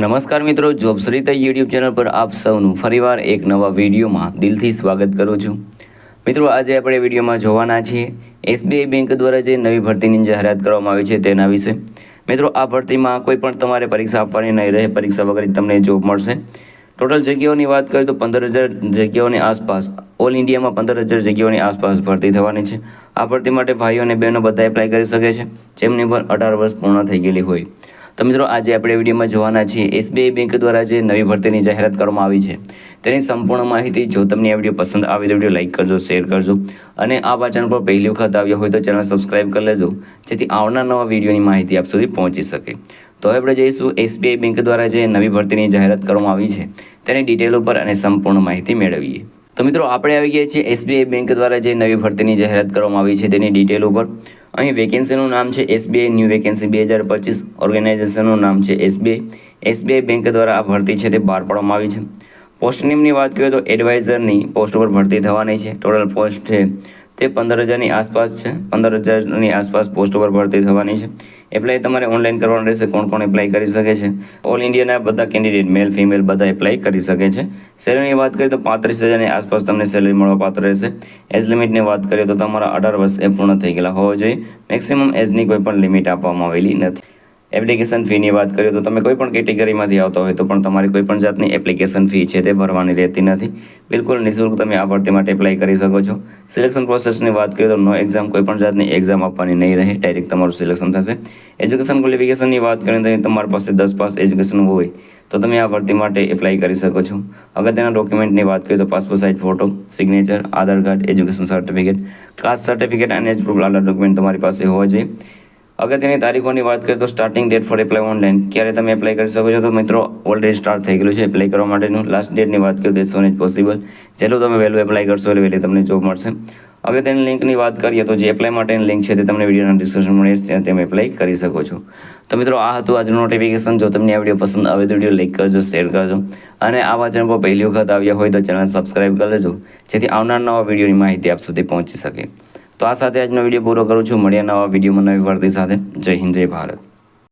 નમસ્કાર મિત્રો જોબશ્રીતા YouTube channel પર આપ સૌનું ફરીવાર એક નવા વિડીયોમાં દિલથી સ્વાગત કરું છું. મિત્રો, આજે આપણે વિડીયોમાં જોવાના છીએ એસબીઆઈ બેંક દ્વારા જે નવી ભરતીની જાહેરાત કરવામાં આવી છે તેના વિશે. મિત્રો, આ ભરતીમાં કોઈ પણ તમારે પરીક્ષા આપવાની નહીં રહે, પરીક્ષા વગર તમને જોબ મળશે. ટોટલ જગ્યાઓની વાત કરીએ તો પંદર હજાર જગ્યાઓની આસપાસ ઓલ ઇન્ડિયામાં પંદર હજાર જગ્યાઓની આસપાસ ભરતી થવાની છે. આ ભરતી માટે ભાઈઓ અને બહેનો બધા એપ્લાય કરી શકે છે. જેમની પર અઢાર વર્ષ પૂર્ણ થઈ ગયેલી હોય. તો મિત્રો, આજે આપણે વિડીયોમાં જોવાના છીએ એસબીઆઈ બેંક દ્વારા જે નવી ભરતીની જાહેરાત કરવામાં આવી છે, તેની સંપૂર્ણ માહિતી જો તમને આ વીડિયો પસંદ આવે તો વીડિયો લાઇક કરજો શેર કરજો અને આ વાચન પર પહેલી વખત આવ્યો હોય તો ચેનલ સબસ્ક્રાઈબ કરી લેજો, જેથી આવનાર નવા વિડીયોની માહિતી આપ સુધી પહોંચી શકે. તો હવે આપણે જઈશું એસબીઆઈ બેંક દ્વારા જે નવી ભરતીની જાહેરાત કરવામાં આવી છે, તેની ડિટેલ ઉપર અને સંપૂર્ણ માહિતી મેળવીએ. તો મિત્રો, આપણે આવી ગયા છીએ એસબીઆઈ બેંક દ્વારા જે નવી ભરતીની જાહેરાત કરવામાં આવી છે તેની ડિટેલ ઉપર. અહીં વેકેન્સીનું નામ છે એસબીઆઈ ન્યૂ વેકેન્સી બે હજાર પચીસ. ઓર્ગેનાઇઝેશનનું નામ છે એસબીઆઈ. એસબીઆઈ બેંક દ્વારા આ ભરતી છે તે બહાર પાડવામાં આવી છે. પોસ્ટ નેમની વાત કરીએ તો એડવાઇઝરની પોસ્ટ ઉપર ભરતી થવાની છે. ટોટલ પોસ્ટ છે તે પંદર હજારની આસપાસ છે. પંદર હજારની આસપાસ પોસ્ટ પર ભરતી થવાની છે. એપ્લાય તમારે ઓનલાઈન કરવાનું રહેશે. કોણ કોણ એપ્લાય કરી શકે છે? ઓલ ઇન્ડિયાના બધા કેન્ડિડેટ મેલ ફિમેલ બધા એપ્લાય કરી શકે છે. સેલરીની વાત કરીએ તો પાંત્રીસ હજારની આસપાસ તમને સેલરી મળવા પાત્ર રહેશે એજ લિમિટની વાત કરીએ તો તમારા અઢાર વર્ષ એ પૂર્ણ થઈ ગયેલા હોવા જોઈએ. મેક્સિમમ એજની કોઈ પણ લિમિટ આપવામાં આવેલી નથી. એપ્લિકેશન ફીની વાત કરીએ તો તમે કોઈ પણ કેટેગરીમાંથી આવતા હોય તો પણ તમારી કોઈ પણ જાતની એપ્લિકેશન ફી છે તે ભરવાની રહેતી નથી. બિલકુલ નિઃશુલ્ક તમે આ ભરતી માટે એપ્લાય કરી શકો છો. સિલેક્શન પ્રોસેસની વાત કરીએ તો નો એક્ઝામ કોઈ પણ જાતની એક્ઝામ આપવાની નહીં રહે ડાયરેક્ટ તમારું સિલેક્શન થશે. એજ્યુકેશન ક્વોલિફિકેશનની વાત કરીએ તો તમારી પાસે દસ પાસ એજ્યુકેશન હોય તો તમે આ ભરતી માટે એપ્લાય કરી શકો છો. અગત્યના ડોક્યુમેન્ટની વાત કરીએ તો passport size photo signature Aadhaar card education certificate caste certificate અને એજ પ્રૂફ આલા ડોક્યુમેન્ટ તમારી પાસે હોવા જોઈએ. અગત્યની તારીખોની વાત કરીએ તો starting date for apply online ક્યારે તમે એપ્લાય કરી શકો છો? તો મિત્રો ઓલરેડી સ્ટાર્ટ થઈ ગયેલું છે એપ્લાય કરવા માટેનું. લાસ્ટ ડેટની વાત કરીએ તો સોન ઇઝ પોસિબલ જેટલું તમે વહેલું એપ્લાય કરશો એટલે વહેલી તમને જોબ મળશે. અગત્યની લિંકની વાત કરીએ તો જે એપ્લાય માટેની લિંક છે તે તમને વિડીયોના ડિસ્ક્રિપ્શન મળે ત્યાં તમે એપ્લાય કરી શકો છો. તો મિત્રો, આ હતું આજનું નોટિફિકેશન જો તમને આ વીડિયો પસંદ આવે તો વીડિયો લાઈક કરજો શેર કરજો. અને આ વાચન પર પહેલી વખત આવ્યા હોય તો ચેનલ સબસ્ક્રાઇબ કરી લેજો, જેથી આવનાર નવા વિડીયોની માહિતી આપ સુધી પહોંચી શકે. તો આ સાથે આજનો વીડિયો પૂરો કરું છું. મળ્યા નવા વિડીયોમાં નવી વર્દી સાથે. જય હિન્દ, જય ભારત.